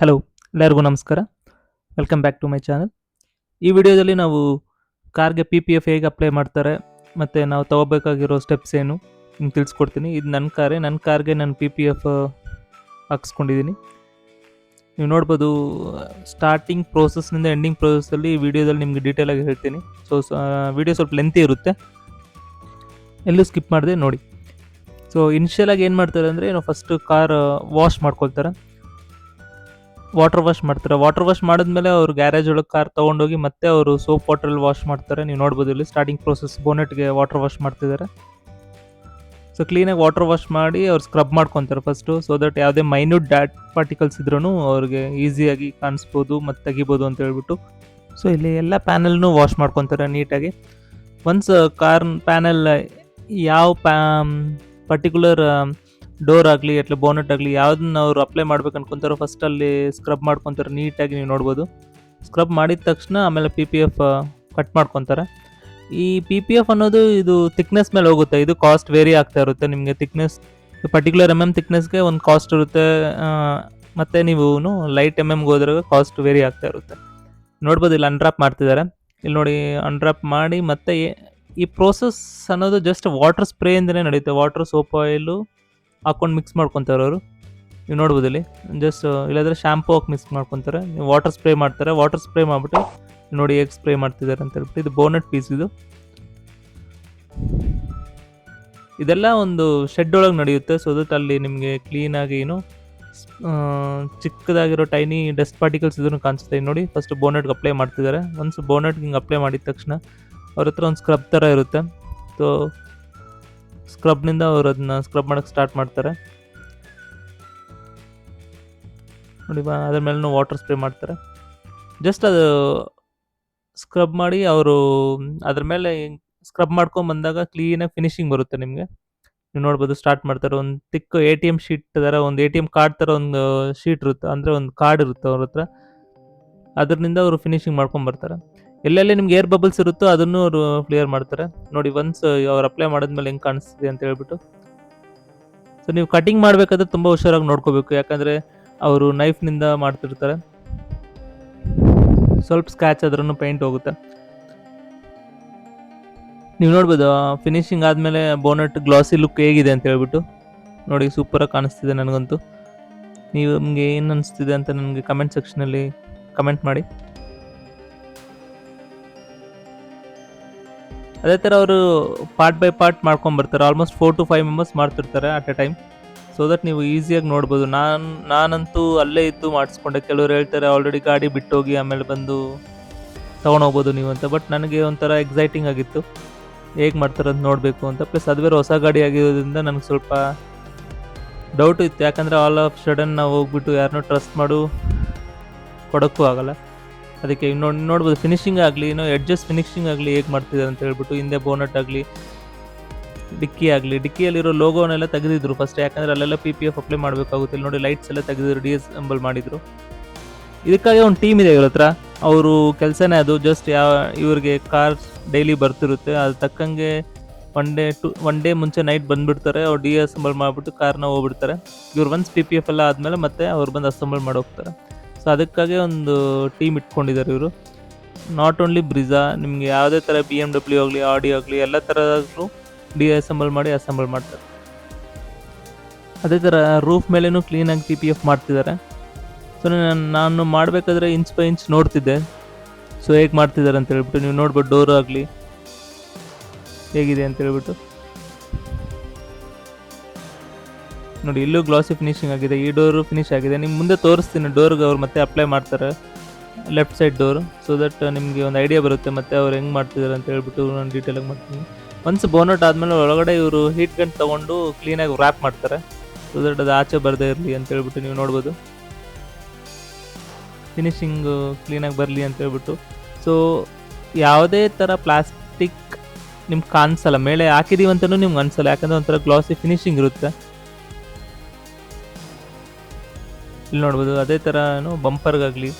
Hello ಎಲ್ಲರಿಗೂ ನಮಸ್ಕಾರ. Welcome back to my channel ಈ ವಿಡಿಯೋದಲ್ಲಿ ನಾವು ಕಾರ್ಗೆ ಪಿ ಪಿ ಎಫ್ ಹೇಗೆ ಅಪ್ಲೈ ಮಾಡ್ತಾರೆ, ಮತ್ತು ನಾವು ತಗೋಬೇಕಾಗಿರೋ ಸ್ಟೆಪ್ಸ್ ಏನು ನಿಮ್ಗೆ ತಿಳಿಸ್ಕೊಡ್ತೀನಿ. ಇದು ನನ್ನ ಕಾರೇ ನನ್ನ ಕಾರ್ಗೆ ನಾನು ಪಿ ಪಿ ಎಫ್ ಹಾಕ್ಸ್ಕೊಂಡಿದ್ದೀನಿ. ನೀವು ನೋಡ್ಬೋದು ಸ್ಟಾರ್ಟಿಂಗ್ ಪ್ರೋಸೆಸ್ನಿಂದ ಎಂಡಿಂಗ್ ಪ್ರೋಸೆಸ್ಸಲ್ಲಿ ವಿಡಿಯೋದಲ್ಲಿ ನಿಮಗೆ ಡೀಟೇಲಾಗಿ ಹೇಳ್ತೀನಿ. ಸೊ ವಿಡಿಯೋ ಸ್ವಲ್ಪ ಲೆಂತಿ ಇರುತ್ತೆ. ಎಲ್ಲೂ ಸ್ಕಿಪ್ ಮಾಡಿದೆ ನೋಡಿ. ಸೊ ಇನಿಷಿಯಲಾಗಿ ಏನು ಮಾಡ್ತಾರೆ ಅಂದರೆ, ನಾವು ಫಸ್ಟು ಕಾರ್ ವಾಶ್ ಮಾಡ್ಕೊಳ್ತಾರೆ. ವಾಟರ್ ವಾಶ್ ಮಾಡ್ತಾರೆ? ವಾಟರ್ ವಾಶ್ ಮಾಡಿದ್ಮೇಲೆ ಅವ್ರು ಗ್ಯಾರೇಜ್ ಒಳಗೆ ಕಾರ್ ತೊಗೊಂಡೋಗಿ ಮತ್ತೆ ಅವರು ಸೋಪ್ ವಾಟ್ರಲ್ಲಿ ವಾಶ್ ಮಾಡ್ತಾರೆ. ನೀವು ನೋಡ್ಬೋದು ಇಲ್ಲಿ ಸ್ಟಾರ್ಟಿಂಗ್ ಪ್ರೋಸೆಸ್ ಬೋನೆಟ್ಗೆ ವಾಟರ್ ವಾಶ್ ಮಾಡ್ತಿದ್ದಾರೆ ಸೊ ಕ್ಲೀನಾಗಿ ವಾಟರ್ ವಾಶ್ ಮಾಡಿ ಅವ್ರು ಸ್ಕ್ರಬ್ ಮಾಡ್ಕೊತಾರೆ ಫಸ್ಟು ಸೊ ದಟ್ ಯಾವುದೇ ಮೈನ್ಯೂಟ್ ಡ್ಯಾಟ್ ಪಾರ್ಟಿಕಲ್ಸ್ ಇದ್ರೂ ಅವ್ರಿಗೆ ಈಸಿಯಾಗಿ ಕಾಣಿಸ್ಬೋದು ಮತ್ತು ತೆಗಿಬೋದು ಅಂತ ಹೇಳ್ಬಿಟ್ಟು. ಸೊ ಇಲ್ಲಿ ಎಲ್ಲ ಪ್ಯಾನಲ್ನು ವಾಶ್ ಮಾಡ್ಕೊತಾರೆ ನೀಟಾಗಿ. ಒನ್ಸ್ ಕಾರ್ ಪ್ಯಾನೆಲ್ ಯಾವ ಪ್ಯಾ ಪರ್ಟಿಕ್ಯುಲರ್ ಡೋರ್ ಆಗಲಿ ಅಥವಾ ಬೋನೆಟ್ ಆಗಲಿ ಯಾವುದನ್ನ ಅವರು ಅಪ್ಲೈ ಮಾಡ್ಬೇಕು ಅನ್ಕೊಂತಾರೋ ಫಸ್ಟ್ ಅಲ್ಲಿ ಸ್ಕ್ರಬ್ ಮಾಡ್ಕೊತಾರೆ ನೀಟಾಗಿ ನೀವು ನೋಡ್ಬೋದು. ಸ್ಕ್ರಬ್ ಮಾಡಿದ ತಕ್ಷಣ ಆಮೇಲೆ ಪಿ ಪಿ ಎಫ್ ಕಟ್ ಮಾಡ್ಕೊತಾರೆ. ಈ ಪಿ ಪಿ ಎಫ್ ಅನ್ನೋದು ಇದು ಥಿಕ್ನೆಸ್ ಮೇಲೆ ಹೋಗುತ್ತೆ, ಇದು ಕಾಸ್ಟ್ ವೇರಿ ಆಗ್ತಾ ಇರುತ್ತೆ ನಿಮಗೆ ಥಿಕ್ನೆಸ್ ಪರ್ಟಿಕ್ಯುಲರ್ ಎಂ ಎಂ ಥಿಕ್ನೆಸ್ಗೆ ಒಂದು ಕಾಸ್ಟ್ ಇರುತ್ತೆ ಮತ್ತು ನೀವು ಲೈಟ್ ಎಂ ಎಮ್ಗೆ ಹೋದ್ರೆ ಕಾಸ್ಟ್ ವೇರಿ ಆಗ್ತಾ ಇರುತ್ತೆ. ನೋಡ್ಬೋದು ಇಲ್ಲಿ ಅನ್ಡ್ರಾಪ್ ಮಾಡ್ತಿದ್ದಾರೆ. ಇಲ್ಲಿ ನೋಡಿ ಅನ್ಡ್ರಾಪ್ ಮಾಡಿ ಮತ್ತೆ ಈ ಪ್ರೋಸೆಸ್ ಅನ್ನೋದು ಜಸ್ಟ್ ವಾಟರ್ ಸ್ಪ್ರೇಯಿಂದನೇ ನಡೆಯುತ್ತೆ ವಾಟರ್ ಸೋಪ್ ಆಯಿಲು ಹಾಕೊಂಡು ಮಿಕ್ಸ್ ಮಾಡ್ಕೊತಾರೆ ಅವರು. ನೀವು ನೋಡ್ಬೋದು ಇಲ್ಲಿ ಜಸ್ಟ್ ಇಲ್ಲಾದರೆ ಶ್ಯಾಂಪು ಹಾಕಿ ಮಿಕ್ಸ್ ಮಾಡ್ಕೊತಾರೆ. ನೀವು ವಾಟರ್ ಸ್ಪ್ರೇ ಮಾಡ್ತಾರೆ. ವಾಟರ್ ಸ್ಪ್ರೇ ಮಾಡಿಬಿಟ್ಟು ನೋಡಿ ಹೇಗೆ ಸ್ಪ್ರೇ ಮಾಡ್ತಿದ್ದಾರೆ ಅಂತ ಹೇಳ್ಬಿಟ್ಟು ಇದು ಬೋನಟ್ ಪೀಸ್ ಇದು. ಇದೆಲ್ಲ ಒಂದು ಶೆಡ್ ಒಳಗೆ ನಡೆಯುತ್ತೆ. ಸೊ ದಟ್ ಅಲ್ಲಿ ನಿಮಗೆ ಕ್ಲೀನಾಗಿ ಏನು ಚಿಕ್ಕದಾಗಿರೋ ಟೈನಿ ಡಸ್ಟ್ ಪಾರ್ಟಿಕಲ್ಸ್ ಇದನ್ನು ಕಾಣಿಸುತ್ತೆ. ನೋಡಿ ಫಸ್ಟ್ ಬೋನೆಟ್ಗೆ ಅಪ್ಲೈ ಮಾಡ್ತಿದ್ದಾರೆ. ಒನ್ಸ್ ಬೋನೆಟ್ಗೆ ಹಿಂಗೆ ಅಪ್ಲೈ ಮಾಡಿದ ತಕ್ಷಣ ಅವ್ರ ಹತ್ರ ಒಂದು ಸ್ಕ್ರಬ್ ಥರ ಇರುತ್ತೆ. ಸೊ ಸ್ಕ್ರಬ್ನಿಂದ ಅವ್ರು ಅದನ್ನ ಸ್ಕ್ರಬ್ ಮಾಡೋಕ್ಕೆ ಸ್ಟಾರ್ಟ್ ಮಾಡ್ತಾರೆ. ನೋಡಿ ಬಾ, ಅದ್ರ ಮೇಲೂ ವಾಟರ್ ಸ್ಪ್ರೇ ಮಾಡ್ತಾರೆ. ಜಸ್ಟ್ ಅದು ಸ್ಕ್ರಬ್ ಮಾಡಿ ಅವರು, ಅದ್ರ ಮೇಲೆ ಸ್ಕ್ರಬ್ ಮಾಡ್ಕೊಂಡ್ ಬಂದಾಗ ಕ್ಲೀನಾಗಿ ಫಿನಿಶಿಂಗ್ ಬರುತ್ತೆ ನಿಮಗೆ. ನೀವು ನೋಡ್ಬೋದು ಸ್ಟಾರ್ಟ್ ಮಾಡ್ತಾರೆ. ಒಂದು ತಿಕ್ಕು ಎ ಟಿ ಎಂ ಶೀಟ್ ಥರ ಒಂದು ಎ ಟಿ ಎಂ ಕಾರ್ಡ್ ಥರ ಒಂದು ಶೀಟ್ ಇರುತ್ತೆ, ಅಂದರೆ ಒಂದು ಕಾರ್ಡ್ ಇರುತ್ತೆ ಅವ್ರ ಹತ್ರ. ಅದರಿಂದ ಅವರು ಫಿನಿಶಿಂಗ್ ಮಾಡ್ಕೊಂಡ್ ಬರ್ತಾರೆ. ಎಲ್ಲೆಲ್ಲಿ ನಿಮ್ಗೆ ಏರ್ ಬಬಲ್ಸ್ ಇರುತ್ತೋ ಅದನ್ನು ಅವರು ಕ್ಲಿಯರ್ ಮಾಡ್ತಾರೆ. ನೋಡಿ ಒನ್ಸ್ ಅವ್ರು ಅಪ್ಲೈ ಮಾಡಿದ್ಮೇಲೆ ಹೆಂಗೆ ಕಾಣಿಸ್ತಿದೆ ಅಂತ ಹೇಳ್ಬಿಟ್ಟು. ಸೊ ನೀವು ಕಟಿಂಗ್ ಮಾಡಬೇಕಾದ್ರೆ ತುಂಬ ಹುಷಾರಾಗಿ ನೋಡ್ಕೋಬೇಕು. ಯಾಕಂದರೆ ಅವರು ನೈಫ್ನಿಂದ ಮಾಡ್ತಿರ್ತಾರೆ. ಸ್ವಲ್ಪ ಸ್ಕ್ಯಾಚ್ ಆದ್ರೂ ಪೇಂಟ್ ಹೋಗುತ್ತೆ. ನೀವು ನೋಡ್ಬೋದು ಫಿನಿಶಿಂಗ್ ಆದಮೇಲೆ ಬೋನೆಟ್ ಗ್ಲಾಸಿ ಲುಕ್ ಹೇಗಿದೆ ಅಂತ ಹೇಳ್ಬಿಟ್ಟು. ನೋಡಿ ಸೂಪರಾಗಿ ಕಾಣಿಸ್ತಿದೆ ನನಗಂತೂ. ನೀವು ನಿಮಗೆ ಏನು ಅನಿಸ್ತಿದೆ ಅಂತ ನನಗೆ ಕಮೆಂಟ್ ಸೆಕ್ಷನಲ್ಲಿ ಕಮೆಂಟ್ ಮಾಡಿ. ಅದೇ ಥರ ಅವರು part by part ಮಾಡ್ಕೊಂಬರ್ತಾರೆ almost four to five members ಮಾಡ್ತಿರ್ತಾರೆ at a time so that ನೀವು ಈಸಿಯಾಗಿ ನೋಡ್ಬೋದು. ನಾನು, ನಾನಂತೂ ಅಲ್ಲೇ ಇದ್ದು ಮಾಡಿಸ್ಕೊಂಡೆ. ಕೆಲವರು ಹೇಳ್ತಾರೆ ಆಲ್ರೆಡಿ ಗಾಡಿ ಬಿಟ್ಟೋಗಿ ಆಮೇಲೆ ಬಂದು ತೊಗೊಂಡೋಗ್ಬೋದು ನೀವು ಅಂತ. ಬಟ್ ನನಗೆ ಒಂಥರ ಎಕ್ಸೈಟಿಂಗ್ ಆಗಿತ್ತು. ಹೇಗೆ ಮಾಡ್ತಾರೆ ಅಂತ ನೋಡಬೇಕು ಅಂತ. ಪ್ಲಸ್ ಅದು ಬೇರೆ ಹೊಸ ಗಾಡಿ ಆಗಿರೋದ್ರಿಂದ ನನಗೆ ಸ್ವಲ್ಪ ಡೌಟ್ ಇತ್ತು. ಯಾಕಂದರೆ ಆಲ್ ಆಫ್ ಸಡನ್ ನಾವು ಹೋಗ್ಬಿಟ್ಟು ಯಾರನ್ನೂ ಟ್ರಸ್ಟ್ ಮಾಡು, ಕೊಡೋಕ್ಕೂ ಆಗಲ್ಲ. ಅದಕ್ಕೆ ನೋಡಿ ನೋಡ್ಬೋದು ಫಿನಿಶಿಂಗ್ ಆಗಲಿ, ಇನ್ನೂ ಎಡ್ಜಸ್ ಫಿನಿಶಿಂಗ್ ಆಗಲಿ ಹೇಗೆ ಮಾಡ್ತಿದ್ದಾರೆ ಅಂತ ಹೇಳ್ಬಿಟ್ಟು, ಹಿಂದೆ ಬೋನಟ್ ಆಗಲಿ, ಡಿಕ್ಕಿ ಆಗಲಿ, ಡಿಕ್ಕಿಯಲ್ಲಿರೋ ಲೋಗೋನೆಲ್ಲ ತೆಗೆದಿದ್ರು ಫಸ್ಟ್ ಯಾಕಂದರೆ ಅಲ್ಲೆಲ್ಲ ಪಿ ಪಿ ಎಫ್ ಅಪ್ಲೈ ಮಾಡಬೇಕಾಗುತ್ತೆ. ಇಲ್ಲಿ ನೋಡಿ ಲೈಟ್ಸ್ ಎಲ್ಲ ತೆಗೆದಿದ್ರು ಡಿ ಎಸ್ ಎಂಬಲ್ ಮಾಡಿದ್ರು. ಇದಕ್ಕಾಗಿ ಒಂದು ಟೀಮ್ ಇದೆ ಇವ್ರ ಹತ್ರ ಅವರು ಕೆಲಸನೇ ಅದು ಜಸ್ಟ್ ಯಾವ ಇವ್ರಿಗೆ ಕಾರ್ ಡೈಲಿ ಬರ್ತಿರುತ್ತೆ. ಅದು ತಕ್ಕಂಗೆ one day to one day ಮುಂಚೆ ನೈಟ್ ಬಂದ್ಬಿಡ್ತಾರೆ. ಅವ್ರು ಡಿ ಅಸೆಂಬಲ್ ಮಾಡಿಬಿಟ್ಟು ಕಾರ್ನ ಹೋಗ್ಬಿಡ್ತಾರೆ. ಇವ್ರು ಒನ್ಸ್ ಪಿ ಪಿ ಎಫ್ ಎಲ್ಲ ಆದಮೇಲೆ ಮತ್ತೆ ಅವ್ರು ಬಂದು ಅಸೆಂಬಲ್ ಮಾಡಿ ಹೋಗ್ತಾರೆ. ಸೊ ಅದಕ್ಕಾಗಿ ಒಂದು ಟೀಮ್ ಇಟ್ಕೊಂಡಿದ್ದಾರೆ ಇವರು. ನಾಟ್ ಓನ್ಲಿ ಬ್ರಿಜಾ ನಿಮಗೆ ಯಾವುದೇ ಥರ ಬಿ ಎಂ ಡಬ್ಲ್ಯೂ ಆಗಲಿ ಆಡಿ ಆಗಲಿ, ಎಲ್ಲ ಥರದ್ರು ಡಿ ಅಸೆಂಬಲ್ ಮಾಡಿ ಅಸೆಂಬಲ್ ಮಾಡ್ತಾರೆ. ಅದೇ ಥರ ರೂಫ್ ಮೇಲೇನು ಕ್ಲೀನಾಗಿ ಪಿ ಪಿ ಎಫ್ ಮಾಡ್ತಿದ್ದಾರೆ ಸೊ ನಾನು ನಾನು ಮಾಡಬೇಕಾದ್ರೆ ಇಂಚ್ ಬೈ ಇಂಚ್ ನೋಡ್ತಿದ್ದೆ. ಸೊ ಹೇಗೆ ಮಾಡ್ತಿದ್ದಾರೆ ಅಂತ ಹೇಳ್ಬಿಟ್ಟು, ನೀವು ನೋಡ್ಬೋದು ಡೋರ್ ಆಗಲಿ ಹೇಗಿದೆ ಅಂತ ಹೇಳ್ಬಿಟ್ಟು. ನೋಡಿ, ಇಲ್ಲೂ ಗ್ಲಾಸಿ ಫಿನಿಶಿಂಗ್ ಆಗಿದೆ, ಈ ಡೋರು ಫಿನಿಶ್ ಆಗಿದೆ. ನಿಮ್ಮ ಮುಂದೆ ತೋರಿಸ್ತೀನಿ ಡೋರ್ಗೆ ಅವ್ರು ಮತ್ತೆ ಅಪ್ಲೈ ಮಾಡ್ತಾರೆ left side door so that ನಿಮಗೆ ಒಂದು ಐಡಿಯಾ ಬರುತ್ತೆ, ಮತ್ತೆ ಅವ್ರು ಹೆಂಗೆ ಮಾಡ್ತಿದ್ದಾರೆ ಅಂತ ಹೇಳ್ಬಿಟ್ಟು ನಾನು ಡೀಟೇಲಾಗಿ ಮಾಡ್ತೀನಿ. ಒನ್ಸ್ ಬೋನಟ್ ಆದಮೇಲೆ ಒಳಗಡೆ ಇವರು ಹೀಟ್ ಗನ್ ತೊಗೊಂಡು ಕ್ಲೀನಾಗಿ ರ್ಯಾಪ್ ಮಾಡ್ತಾರೆ. ಸೊ ದಟ್ ಅದು ಆಚೆ ಬರದೇ ಇರಲಿ ಅಂತ ಹೇಳ್ಬಿಟ್ಟು ನೀವು ನೋಡ್ಬೋದು. ಫಿನಿಶಿಂಗ್ ಕ್ಲೀನಾಗಿ ಬರಲಿ ಅಂತ ಹೇಳ್ಬಿಟ್ಟು. ಸೊ ಯಾವುದೇ ಥರ ಪ್ಲಾಸ್ಟಿಕ್ ನಿಮ್ಗೆ ಕಾಣಿಸಲ್ಲ, ಮೇಲೆ ಹಾಕಿದೀವಿ ಅಂತಲೂ ನಿಮ್ಗೆ ಅನಿಸಲ್ಲ. ಯಾಕಂದರೆ ಒಂಥರ ಗ್ಲಾಸಿ ಫಿನಿಶಿಂಗ್ ಇರುತ್ತೆ. ಇಲ್ಲಿ ನೋಡ್ಬೋದು, ಅದೇ ಥರ ಬಂಪರ್ಗಾಗಲಿ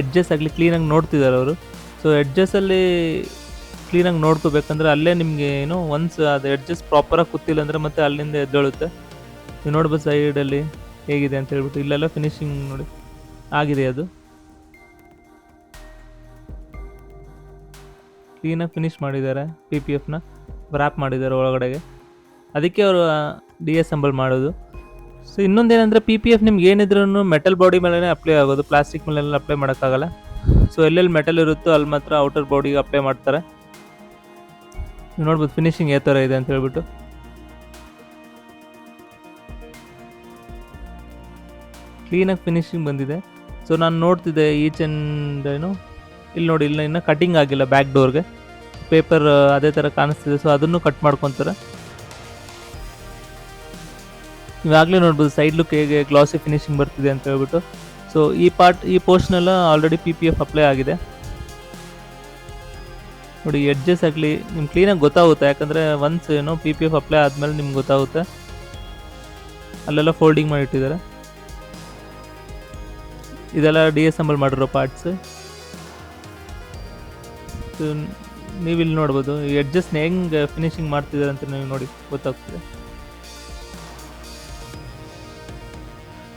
ಎಡ್ಜಸ್ ಆಗಲಿ ಕ್ಲೀನಾಗಿ ನೋಡ್ತಿದ್ದಾರೆ ಅವರು. ಸೊ ಎಡ್ಜಸ್ಸಲ್ಲಿ ಕ್ಲೀನಾಗಿ ನೋಡ್ಕೋಬೇಕಂದ್ರೆ ಅಲ್ಲೇ ನಿಮಗೆ ಏನು ಒನ್ಸ್ ಅದು ಎಡ್ಜಸ್ ಪ್ರಾಪರಾಗಿ ಕೂತಿಲ್ಲ ಅಂದರೆ ಮತ್ತೆ ಅಲ್ಲಿಂದ ಎದ್ದೇಳುತ್ತೆ. ನೀವು ನೋಡ್ಬೋದು ಸೈಡಲ್ಲಿ ಹೇಗಿದೆ ಅಂತ ಹೇಳ್ಬಿಟ್ಟು, ಇಲ್ಲೆಲ್ಲ ಫಿನಿಶಿಂಗ್ ನೋಡಿ. ಆಗಿದೆ ಅದು. ಕ್ಲೀನಾಗಿ ಫಿನಿಶ್ ಮಾಡಿದ್ದಾರೆ ಪಿ ಪಿ ಎಫ್ನ ರ್ಯಾಪ್ ಮಾಡಿದ್ದಾರೆ ಒಳಗಡೆಗೆ. ಅದಕ್ಕೆ ಅವರು ಡಿ ಮಾಡೋದು. ಸೊ ಇನ್ನೊಂದೇನಂದರೆ ಪಿ ಪಿ ಎಫ್ ನಿಮ್ಗೆ ಏನಿದ್ರೂ ಮೆಟಲ್ ಬಾಡಿ ಮೇಲೆ ಅಪ್ಲೈ ಆಗೋದು. ಪ್ಲಾಸ್ಟಿಕ್ ಮೇಲೆಲ್ಲ ಅಪ್ಲೈ ಮಾಡೋಕ್ಕಾಗಲ್ಲ. ಸೊ ಎಲ್ಲೆಲ್ಲಿ ಮೆಟಲ್ ಇರುತ್ತೋ ಅಲ್ಲಿ ಮಾತ್ರ ಔಟರ್ ಬಾಡಿಗೆ ಅಪ್ಲೈ ಮಾಡ್ತಾರೆ. ನೋಡ್ಬೋದು ಫಿನಿಶಿಂಗ್ ಯಾವ ಥರ ಇದೆ ಅಂತ ಹೇಳ್ಬಿಟ್ಟು. ಕ್ಲೀನಾಗಿ ಫಿನಿಶಿಂಗ್ ಬಂದಿದೆ. ಸೊ ನಾನು ನೋಡ್ತಿದ್ದೆ ಈಚ್ ಆ್ಯಂಡ್ ಏನು, ಇಲ್ಲಿ ನೋಡಿ ಇಲ್ಲ ಇನ್ನೂ ಕಟಿಂಗ್ ಆಗಿಲ್ಲ ಬ್ಯಾಕ್ ಡೋರ್ಗೆ ಪೇಪರ್ ಅದೇ ಥರ ಕಾಣಿಸ್ತಿದೆ. ಸೊ ಅದನ್ನು ಕಟ್ ಮಾಡ್ಕೊತಾರೆ. ಇವಾಗಲೇ ನೋಡ್ಬೋದು ಸೈಡ್ ಲುಕ್ ಹೇಗೆ ಗ್ಲಾಸಿ ಫಿನಿಶಿಂಗ್ ಬರ್ತಿದೆ ಅಂತ ಹೇಳ್ಬಿಟ್ಟು. ಸೊ ಈ ಪಾರ್ಟ್ ಈ ಪೋರ್ಷನ್ ಎಲ್ಲ already P P F apply ಆಗಿದೆ. ನೋಡಿ ಎಡ್ಜಸ್ ಆಗಲಿ, ನಿಮ್ಗೆ ಕ್ಲೀನಾಗಿ ಗೊತ್ತಾಗುತ್ತೆ. ಯಾಕಂದರೆ ಒನ್ಸ್ ಏನೋ ಪಿ ಪಿ ಎಫ್ ಅಪ್ಲೈ ಆದಮೇಲೆ ನಿಮ್ಗೆ ಗೊತ್ತಾಗುತ್ತೆ. ಅಲ್ಲೆಲ್ಲ ಫೋಲ್ಡಿಂಗ್ ಮಾಡಿ ಇಟ್ಟಿದ್ದಾರೆ. ಇದೆಲ್ಲ ಡಿ ಎಸ್ ಎಂಬಲ್ ಮಾಡಿರೋ ಪಾರ್ಟ್ಸ್ ನೀವು ಇಲ್ಲಿ ನೋಡ್ಬೋದು, ಈ ಎಡ್ಜಸ್ನ ಹೆಂಗೆ ಫಿನಿಶಿಂಗ್ ಮಾಡ್ತಿದ್ದಾರೆ ಅಂತ ನೀವು ನೋಡಿ ಗೊತ್ತಾಗ್ತದೆ.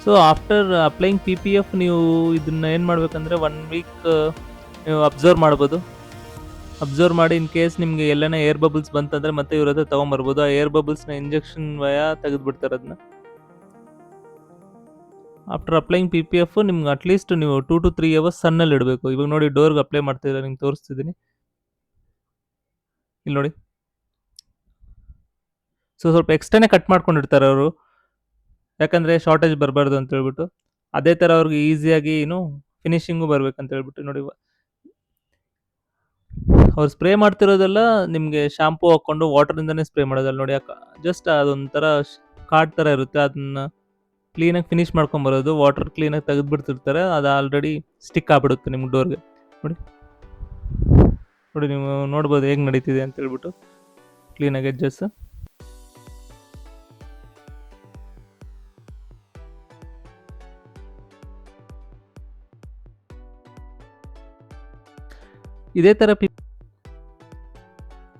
So after applying P P F ನೀವು ಇದನ್ನ ಏನು ಮಾಡಬೇಕಂದ್ರೆ ಒನ್ ವೀಕ್ ನೀವು ಅಬ್ಸರ್ವ್ ಮಾಡ್ಬೋದು. ಅಬ್ಸರ್ವ್ ಮಾಡಿ ಇನ್ ಕೇಸ್ ನಿಮಗೆ ಎಲ್ಲನೇ ಏರ್ ಬಬಲ್ಸ್ ಬಂತಂದ್ರೆ ಮತ್ತೆ ಇವ್ರ ಹತ್ರ ತೊಗೊಂಬರ್ಬೋದು. ಆ ಏರ್ ಬಬಲ್ಸ್ನ ಇಂಜೆಕ್ಷನ್ ವಯ ತೆಗೆದುಬಿಡ್ತಾರೆ ಅದನ್ನ after applying P P F ನಿಮ್ಗೆ ಅಟ್ಲೀಸ್ಟ್ ನೀವು ಟೂ ಟು ತ್ರೀ ಅವರ್ಸ್ ಸನ್ನಲ್ಲಿ ಇಡಬೇಕು. ಇವಾಗ ನೋಡಿ ಡೋರ್ಗೆ ಅಪ್ಲೈ ಮಾಡ್ತಿದ್ರೆ ನಿಮ್ಗೆ ತೋರಿಸ್ತಿದ್ದೀನಿ. ಇಲ್ಲಿ ನೋಡಿ. ಸೊ ಸ್ವಲ್ಪ ಎಕ್ಸ್ಟ್ರಾನೇ ಕಟ್ ಮಾಡ್ಕೊಂಡಿರ್ತಾರೆ ಅವರು. ಯಾಕಂದರೆ ಶಾರ್ಟೇಜ್ ಬರಬಾರ್ದು ಅಂತ ಹೇಳ್ಬಿಟ್ಟು, ಅದೇ ಥರ ಅವ್ರಿಗೆ ಈಸಿಯಾಗಿ ಏನು ಫಿನಿಶಿಂಗು ಬರ್ಬೇಕಂತ ಹೇಳ್ಬಿಟ್ಟು ನೋಡಿ. ಅವ್ರು ಸ್ಪ್ರೇ ಮಾಡ್ತಿರೋದೆಲ್ಲ ನಿಮಗೆ ಶಾಂಪೂ ಹಾಕ್ಕೊಂಡು ವಾಟರಿಂದನೇ ಸ್ಪ್ರೇ ಮಾಡೋದಲ್ಲ ನೋಡಿ ಜಸ್ಟ್ ಅದೊಂಥರ ಕಾರ್ಡ್ ಥರ ಇರುತ್ತೆ. ಅದನ್ನ ಕ್ಲೀನಾಗಿ ಫಿನಿಶ್ ಮಾಡ್ಕೊಂಬರೋದು ವಾಟರ್ ಕ್ಲೀನಾಗಿ ತೆಗೆದುಬಿಡ್ತಿರ್ತಾರೆ ಅದು ಆಲ್ರೆಡಿ ಸ್ಟಿಕ್ ಆಗ್ಬಿಡುತ್ತೆ ನಿಮ್ಗೆ ಡೋರ್ಗೆ ನೋಡಿ. ನೋಡಿ ನೀವು ನೋಡ್ಬೋದು ಹೇಗೆ ನಡೀತಿದೆ ಅಂತ ಹೇಳ್ಬಿಟ್ಟು. ಕ್ಲೀನಾಗಿ ಎಡ್ಜಸ್ ಇದೇ ಥರ ಪಿ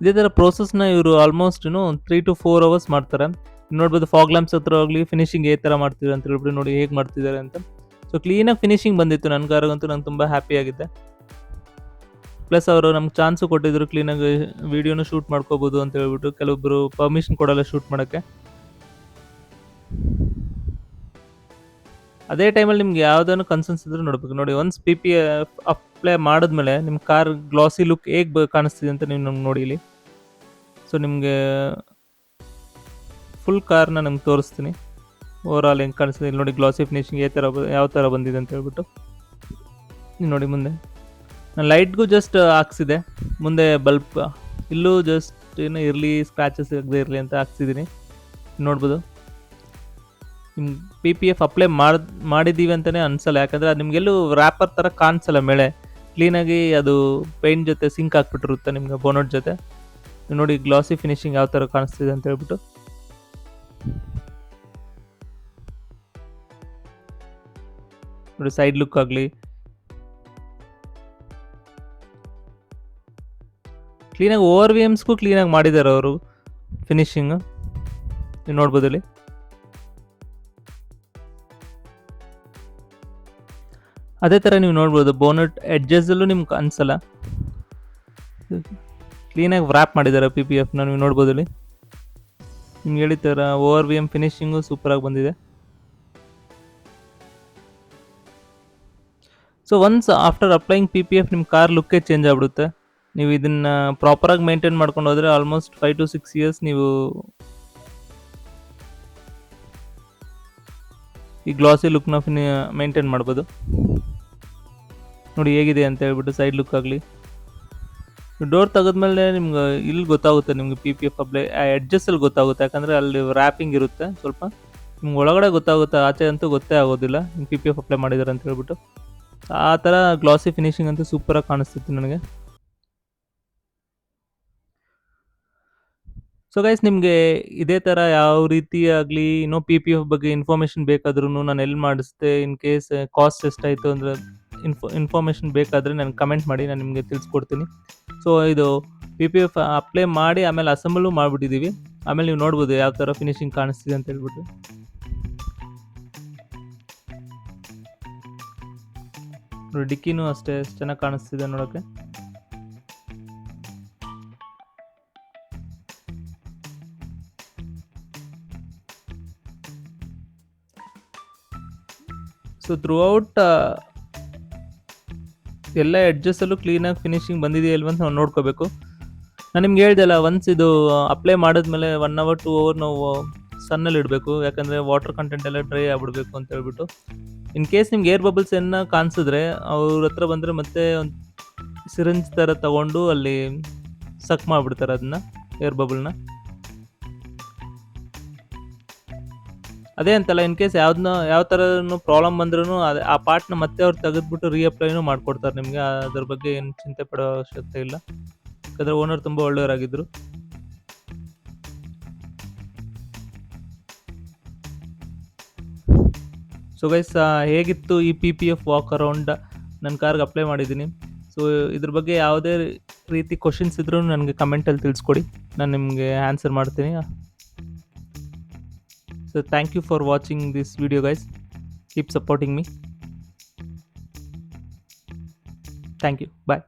ಇದೇ ಥರ ಪ್ರೋಸೆಸ್ನ ಇವರು ಆಲ್ಮೋಸ್ಟ್ ಏನು ತ್ರೀ ಟು ಫೋರ್ ಅವರ್ಸ್ ಮಾಡ್ತಾರೆ. ನೋಡ್ಬೋದು ಫಾಗ್ ಲ್ಯಾಂಪ್ಸ್ ಹತ್ರ ಹೋಗ್ಲಿ ಫಿನಿಶಿಂಗ್ ಏ ಥರ ಮಾಡ್ತಿದ್ದಾರೆ ಅಂತ ಹೇಳ್ಬಿಟ್ಟು ನೋಡಿ ಹೇಗೆ ಮಾಡ್ತಿದ್ದಾರೆ ಅಂತ. ಸೊ ಕ್ಲೀನಾಗಿ ಫಿನಿಶಿಂಗ್ ಬಂದಿತ್ತು ನನ್ನ ಕಾರಿಗಂತೂ ನಂಗೆ ತುಂಬ ಹ್ಯಾಪಿ ಆಗಿದ್ದೆ ಪ್ಲಸ್ ಅವರು ನಮ್ಗೆ ಚಾನ್ಸು ಕೊಟ್ಟಿದ್ರು ಕ್ಲೀನಾಗಿ ವೀಡಿಯೋನು ಶೂಟ್ ಮಾಡ್ಕೋಬೋದು ಅಂತ ಹೇಳ್ಬಿಟ್ಟು ಕೆಲವೊಬ್ಬರು ಪರ್ಮಿಷನ್ ಕೊಡಲ್ಲ ಶೂಟ್ ಮಾಡೋಕ್ಕೆ. ಅದೇ ಟೈಮಲ್ಲಿ ನಿಮ್ಗೆ ಯಾವುದನ್ನು ಕನ್ಸರ್ನ್ಸ್ ಇದ್ರೂ ನೋಡ್ಬೇಕು. ನೋಡಿ ಒನ್ಸ್ ಪಿ ಪಿ ಅಪ್ಲೈ ಮಾಡಿದ್ಮೇಲೆ ನಿಮ್ಮ ಕಾರ್ ಗ್ಲಾಸಿ ಲುಕ್ ಹೇಗೆ ಕಾಣಿಸ್ತಿದೆ ಅಂತ ನೀವು ನಮ್ಗೆ ನೋಡಿ ಇಲ್ಲಿ. ಸೊ ನಿಮಗೆ ಫುಲ್ ಕಾರ್ನ ನಮ್ಗೆ ತೋರಿಸ್ತೀನಿ. ಓವರ್ ಆಲ್ ಹೆಂಗೆ ಕಾಣಿಸ್ತಿದೆ ಇಲ್ಲಿ ನೋಡಿ ಗ್ಲಾಸಿ ಫಿನಿಶಿಂಗ್ ಯಾವ ಥರ ಯಾವ ಥರ ಬಂದಿದೆ ಅಂತ ಹೇಳ್ಬಿಟ್ಟು. ನೀವು ನೋಡಿ ಮುಂದೆ. ನಾನು ಲೈಟ್ಗೂ ಜಸ್ಟ್ ಹಾಕ್ಸಿದೆ. ಮುಂದೆ ಬಲ್ಬ್ ಇಲ್ಲೂ ಜಸ್ಟ್ ಏನೋ ಇರಲಿ ಸ್ಕ್ರಾಚಸ್ ಆಗದೆ ಇರಲಿ ಅಂತ ಹಾಕ್ಸಿದ್ದೀನಿ ನೋಡ್ಬೋದು. ನಿಮ್ಗೆ ಪಿ ಪಿ ಎಫ್ ಅಪ್ಲೈ ಮಾಡಿ, ಮಾಡಿದ್ದೀವಿ ಅಂತಲೇ ಅನ್ಸಲ್ಲ. ಯಾಕಂದರೆ ಅದು ನಿಮಗೆಲ್ಲೂ ರ್ಯಾಪರ್ ಥರ ಕಾಣಿಸಲ್ಲ ಮೇಳೆ ಕ್ಲೀನಾಗಿ ಅದು ಪೇಂಟ್ ಜೊತೆ ಸಿಂಕ್ ಹಾಕ್ಬಿಟ್ಟಿರುತ್ತೆ ನಿಮಗೆ ಬೋನಟ್ ಜೊತೆ. ನೋಡಿ ಗ್ಲಾಸಿ ಫಿನಿಶಿಂಗ್ ಯಾವ ಥರ ಕಾಣಿಸ್ತಿದೆ ಅಂತ ಹೇಳ್ಬಿಟ್ಟು. ನೋಡಿ ಸೈಡ್ ಲುಕ್ ಆಗಲಿ. ಕ್ಲೀನಾಗಿ ಓವರ್ ವಿ ಎಮ್ಸ್ಗೂ ಕ್ಲೀನಾಗಿ ಮಾಡಿದ್ದಾರೆ ಅವರು ಫಿನಿಶಿಂಗ್ ನೀವು ನೋಡ್ಬೋದು ಅದೇ ಥರ ನೀವು ನೋಡ್ಬೋದು ಬೋನಟ್ ಎಡ್ಜಸ್ಸಲ್ಲೂ ನಿಮ್ಗೆ ಅನಿಸಲ್ಲ ಕ್ಲೀನಾಗಿ ವ್ರ್ಯಾಪ್ ಮಾಡಿದ್ದಾರೆ ಪಿ ಪಿ ಎಫ್ನ ನೀವು ನೋಡ್ಬೋದು ಇಲ್ಲಿ. ನಿಮ್ಗೆ ಹೇಳಿದ ಓವರ್ ವಿ ಎಂ ಫಿನಿಶಿಂಗು ಸೂಪರಾಗಿ ಬಂದಿದೆ. So once after applying P P F ನಿಮ್ಮ ಕಾರ್ ಲುಕ್ಕೇ ಚೇಂಜ್ ಆಗ್ಬಿಡುತ್ತೆ. ನೀವು ಇದನ್ನು ಪ್ರಾಪರಾಗಿ ಮೇಂಟೈನ್ ಮಾಡ್ಕೊಂಡು ಹೋದರೆ almost five to six years ನೀವು ಈ ಗ್ಲಾಸಿ ಲುಕ್ನ ಫಿನಿ ಮೇಂಟೈನ್ ಮಾಡ್ಬೋದು. ನೋಡಿ ಹೇಗಿದೆ ಅಂತ ಹೇಳ್ಬಿಟ್ಟು ಸೈಡ್ ಲುಕ್ ಆಗಲಿ. ಡೋರ್ ತೆಗೆದ್ಮೇಲೆ ನಿಮ್ಗೆ ಇಲ್ಲಿ ಗೊತ್ತಾಗುತ್ತೆ, ನಿಮ್ಗೆ ಪಿ ಪಿ ಎಫ್ ಅಪ್ಲೈ ಆ ಎಡ್ಜಸ್ಸಲ್ಲಿ ಗೊತ್ತಾಗುತ್ತೆ, ಯಾಕಂದರೆ ಅಲ್ಲಿ ರ್ಯಾಪಿಂಗ್ ಇರುತ್ತೆ ಸ್ವಲ್ಪ. ನಿಮ್ಗೆ ಒಳಗಡೆ ಗೊತ್ತಾಗುತ್ತೆ, ಆಚೆ ಅಂತೂ ಗೊತ್ತೇ ಆಗೋದಿಲ್ಲ ನಿಮ್ಗೆ ಪಿ ಪಿ ಎಫ್ ಅಪ್ಲೈ ಮಾಡಿದ್ದಾರೆ ಅಂತ ಹೇಳ್ಬಿಟ್ಟು. ಆ ಥರ ಗ್ಲಾಸಿ ಫಿನಿಶಿಂಗ್ ಅಂತೂ ಸೂಪರಾಗಿ ಕಾಣಿಸ್ತಿತ್ತು ನನಗೆ. ಸೊ ಗೈಸ್ ನಿಮಗೆ ಇದೇ ಥರ ಯಾವ ರೀತಿ ಆಗಲಿ, ಇನ್ನೂ ಪಿ ಪಿ ಎಫ್ ಬಗ್ಗೆ ಇನ್ಫಾರ್ಮೇಷನ್ ಬೇಕಾದ್ರೂ ನಾನು ಎಲ್ಲಿ ಮಾಡಿಸ್ದೆ ಇನ್ ಕೇಸ್ ಕಾಸ್ಟ್ ಎಷ್ಟಾಯಿತು ಅಂದರೆ ಇನ್ಫೋ ಇನ್ಫಾರ್ಮೇಷನ್ ಬೇಕಾದರೆ ನಾನು ಕಮೆಂಟ್ ಮಾಡಿ, ನಾನು ನಿಮಗೆ ತಿಳಿಸ್ಕೊಡ್ತೀನಿ. ಸೊ ಇದು ಪಿ ಪಿ ಎಫ್ ಅಪ್ಲೈ ಮಾಡಿ, ಆಮೇಲೆ ಅಸೆಂಬಲು ಮಾಡಿಬಿಟ್ಟಿದ್ದೀವಿ ಆಮೇಲೆ ನೀವು ನೋಡ್ಬೋದು ಯಾವ ಥರ ಫಿನಿಶಿಂಗ್ ಕಾಣಿಸ್ತಿದೆ ಅಂತ ಹೇಳ್ಬಿಟ್ಟು. ನೋಡಿ, ಡಿಕ್ಕಿನೂ ಅಷ್ಟೇ ಚೆನ್ನಾಗಿ ಕಾಣಿಸ್ತಿದೆ ನೋಡೋಕ್ಕೆ ಸೊ ಥ್ರೂಔಟ್ ಎಲ್ಲ ಎಡ್ಜಸ್ಸಲ್ಲೂ ಕ್ಲೀನಾಗಿ ಫಿನಿಶಿಂಗ್ ಬಂದಿದೆಯಾ ಇಲ್ವಂತ ನಾವು ನೋಡ್ಕೋಬೇಕು. ನಾನು ನಿಮ್ಗೆ ಹೇಳ್ದಲ್ಲ ಒನ್ಸ್ ಇದು ಅಪ್ಲೈ ಮಾಡಿದ್ಮೇಲೆ ಒನ್ ಅವರ್ ಟೂ ಅವರ್ ನಾವು ಸನ್ನಲ್ಲಿ ಇಡಬೇಕು. ಯಾಕಂದರೆ ವಾಟರ್ ಕಂಟೆಂಟ್ ಎಲ್ಲ ಡ್ರೈ ಆಗಿಬಿಡ್ಬೇಕು ಅಂತ ಹೇಳ್ಬಿಟ್ಟು. ಇನ್ ಕೇಸ್ ನಿಮ್ಗೆ ಏರ್ ಬಬಲ್ಸ್ ಏನ ಕಾಣಿಸಿದ್ರೆ, ಅವ್ರ ಹತ್ರ ಬಂದರೆ ಮತ್ತೆ ಒಂದು ಸಿರಿಂಜ್ ಥರ ತಗೊಂಡು ಅಲ್ಲಿ ಸಕ್ ಮಾಡಿಬಿಡ್ತಾರೆ ಅದನ್ನ ಏರ್ ಬಬಲ್ನ ಅದೇ ಅಂತಲ್ಲ ಇನ್ ಕೇಸ್ ಯಾವ್ದನ್ನ ಯಾವ ಥರನೂ ಪ್ರಾಬ್ಲಮ್ ಬಂದ್ರೂ ಅದೇ, ಆ ಪಾರ್ಟ್ನ ಮತ್ತೆ ಅವ್ರು ತೆಗೆದ್ಬಿಟ್ಟು ರೀಅಪ್ಲೈನೂ ಮಾಡ್ಕೊಡ್ತಾರೆ ನಿಮಗೆ. ಅದ್ರ ಬಗ್ಗೆ ಏನು ಚಿಂತೆ ಪಡೋ ಅವಶ್ಯಕತೆ ಇಲ್ಲ. ಯಾಕಂದರೆ ಓನರ್ ತುಂಬ ಒಳ್ಳೆಯವರಾಗಿದ್ದರು ಸೊ ಗೈಸ್ ಹೇಗಿತ್ತು ಈ P P F walk around ನನ್ನ ಕಾರ್ಗೆ ಅಪ್ಲೈ ಮಾಡಿದ್ದೀನಿ. ಸೊ ಇದ್ರ ಬಗ್ಗೆ ಯಾವುದೇ ರೀತಿ ಕ್ವಶನ್ಸ್ ಇದ್ರೂ ನನಗೆ ಕಮೆಂಟಲ್ಲಿ ತಿಳಿಸ್ಕೊಡಿ. ನಾನು ನಿಮಗೆ ಆನ್ಸರ್ ಮಾಡ್ತೀನಿ. so thank you for watching this video guys. Keep supporting me. Thank you. Bye.